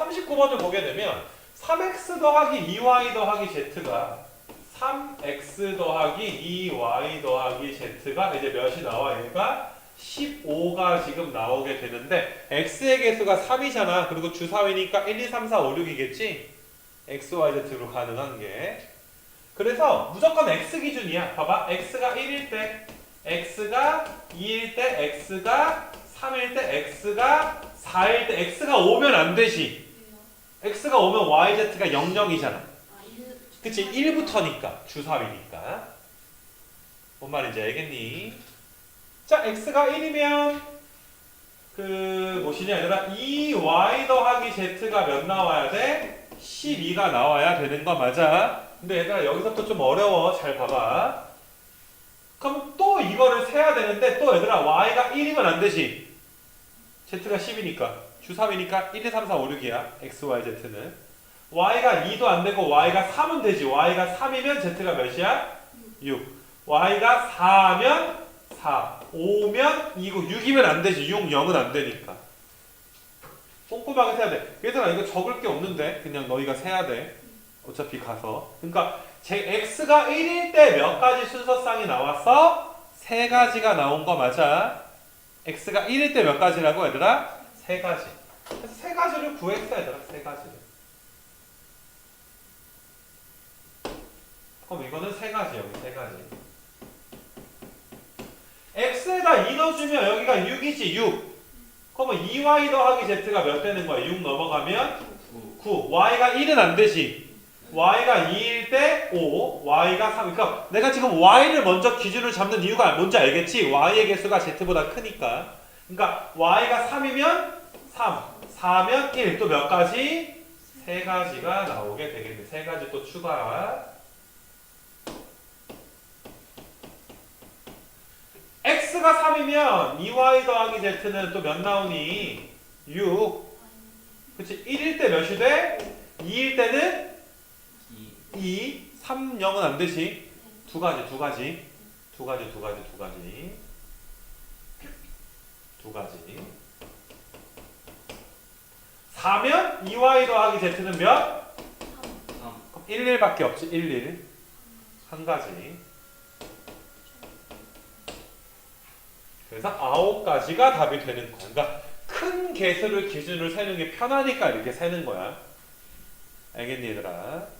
39번을 보게 되면 3x 더하기 2y 더하기 z가 3x 더하기 2y 더하기 z가 이제 몇이 나와 얘가 15가 지금 나오게 되는데 x의 개수가 3이잖아. 그리고 주사위니까 1, 2, 3, 4, 5, 6이겠지? x, y, z로 가능한 게. 그래서 무조건 x 기준이야. 봐봐. x가 1일 때, x가 2일 때, x가 3일 때, x가 4일 때, x가 오면 안 되지. X가 오면 y, z가 00이잖아. 아, 일- 그치? 1부터니까. 주사위니까. 뭔 말인지 알겠니? 자, x가 1이면 그 뭐시냐 얘들아 2y 더하기 z가 몇 나와야 돼? 12가 나와야 되는 거 맞아? 근데 얘들아 여기서부터 좀 어려워 잘 봐봐 그럼 또 이거를 세야 되는데 또 얘들아 y가 1이면 안 되지 z가 10이니까 주사위니까 1, 2, 3, 4, 5, 6이야 x, y, z는. y가 2도 안 되고 y가 3은 되지. y가 3이면 z가 몇이야? 6 y가 4면 4 5면 2고 6이면 안 되지. 6, 0은 안 되니까. 꼼꼼하게 세야 돼. 얘들아 이거 적을 게 없는데 그냥 너희가 세야 돼. 어차피 가서. 그러니까 제 x가 1일 때 몇 가지 순서쌍이 나왔어? 세 가지가 나온 거 맞아 x가 1일 때 몇 가지라고 얘들아? 세 가지. 그래서 세 가지를 구했어 얘들아. 세 가지를. 그럼 이거는 세 가지 여기 세 가지. X에다 2 넣어주면 여기가 6이지 6 그러면 2y 더하기 z가 몇 되는 거야? 6 넘어가면 9 y가 1은 안 되지 y가 2일 때 5 y가 3 그러니까 내가 지금 y를 먼저 기준을 잡는 이유가 뭔지 알겠지? y의 개수가 z보다 크니까. 그러니까 y가 3이면 3 4면 1 또 몇 가지? 세 가지가 나오게 되겠네. 세 가지 또 추가. x가 3이면 2y 더하기 z는 또 몇 나오니? 6 그치 1일 때 몇이 돼? 2일 때는 2 3, 0은 안 되지 두 가지 두 가지 두 가지 두 가지 두 가지 두 가지 4면 2y 더하기 z는 몇? 1, 1밖에 없지 1, 1 한 가지 그래서 아홉 가지가 답이 되는 거야. 그러니까 큰 개수를 기준으로 세는 게 편하니까 이렇게 세는 거야. 알겠니 얘들아?